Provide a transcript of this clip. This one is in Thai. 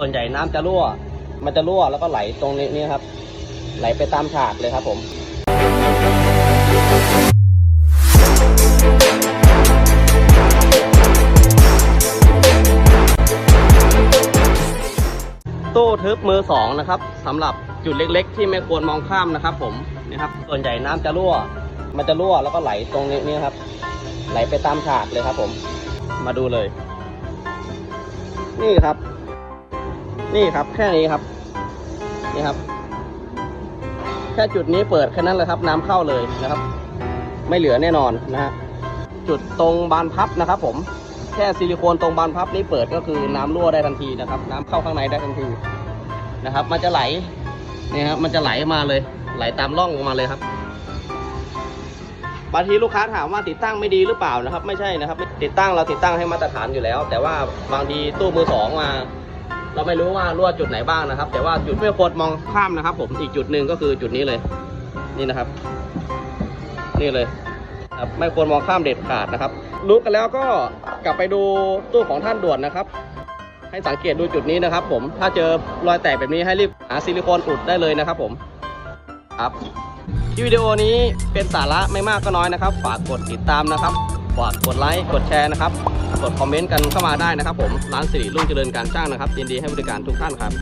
ส่วนใหญ่น้ำจะรั่ว มันจะรั่วแล้วก็ไหลตรงนี้นี่ครับ ไหลไปตามฉากเลยครับผมตู้ทึบมือสองนะครับสำหรับจุดเล็ก ๆ ที่ไม่ควรมองข้ามนะครับ ผมนี่ครับ ส่วนใหญ่น้ำจะรั่ว มันจะรั่วแล้วก็ไหลตรงนี้นี่ครับ ไหลไปตามฉากเลยครับ ผม มาดูเลย นี่ครับ นี่ครับแค่นี้ครับ นี่ครับ แค่จุดนี้เปิดแค่นั้นเลยครับ น้ำเข้าเลยนะครับ ไม่เหลือแน่นอนนะฮะจุดตรงบานพับนะครับผมแค่ซิลิโคนตรงบานพับนี้เปิดก็คือน้ำรั่วได้ทันทีนะครับ น้ำเข้าข้างในได้ทันทีนะครับ มันจะไหลนี่ครับมันจะไหลมาเลย ไหลตามร่องลงมาเลยครับบางทีลูกค้าถามว่าติดตั้งไม่ดีหรือเปล่านะครับ ไม่ใช่นะครับ ติดตั้งเราติดตั้งให้มาตรฐานอยู่แล้ว แต่ว่าบางทีตู้มือสองมา เราไม่รู้ว่ารั่วจุดไหนบ้างนะครับ แต่ว่าจุดไม่ควรมองข้ามนะครับ ผมอีกจุดหนึ่งก็คือจุดนี้เลย นี่นะครับ นี่เลยไม่ควรมองข้ามเด็ดขาดนะครับ รู้กันแล้วก็กลับไปดูตู้ของท่านด่วนนะครับ ให้สังเกตดูจุดนี้นะครับ ผมถ้าเจอรอยแตกแบบนี้ให้รีบหาซิลิโคนอุดได้เลยนะครับ ผมครับที่วิดีโอนี้เป็นสาระไม่มากก็น้อยนะครับ ฝากกดติดตามนะครับ ฝากกดไลค์ กดแชร์นะครับ กดคอมเมนต์กันเข้ามาได้นะครับผมร้านสิริรุ่งเจริญการจ้างนะครับยินดีให้บริการทุกท่านครับ